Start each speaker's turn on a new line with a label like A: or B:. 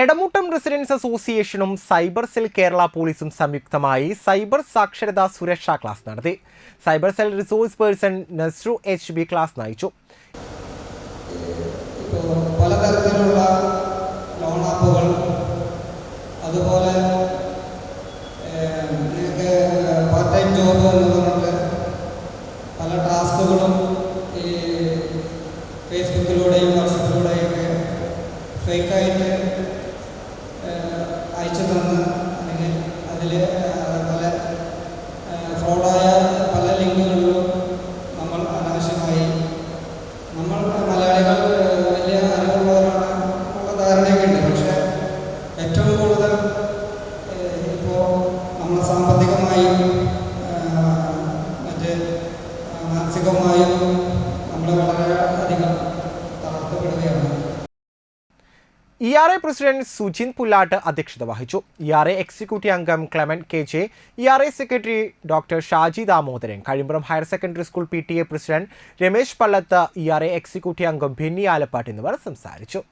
A: Edamuttam residence അസോസിയേഷനും cyber cell Kerala പോലീസും സംയുക്തമായി സൈബർ സാക്ഷരതാ സുരക്ഷാ ക്ലാസ് നടത്തി. Cyber cell resource person Nasru H B class നയിച്ചു.
B: ലോൺ ആപ്പുകൾ അതുപോലെ പല ഈ ഫേക്കായിട്ട് ഏഹ്, മറ്റ് മാനസികമായും നമ്മൾ വളരെ അധികം തളർത്തപ്പെടുകയാണ്.
A: E R A president Sujin Pullatt അധ്യക്ഷത വഹിച്ചു. ഇ ആർ എ എക്സിക്യൂട്ടീവ് അംഗം Clemen K J E R A secretary doctor Shaji Damodaran Kazhimbram higher secondary school P T A president Ramesh Pallath E R A executive അംഗം ബെന്നി ആലപ്പാട്ട് എന്നിവർ സംസാരിച്ചു.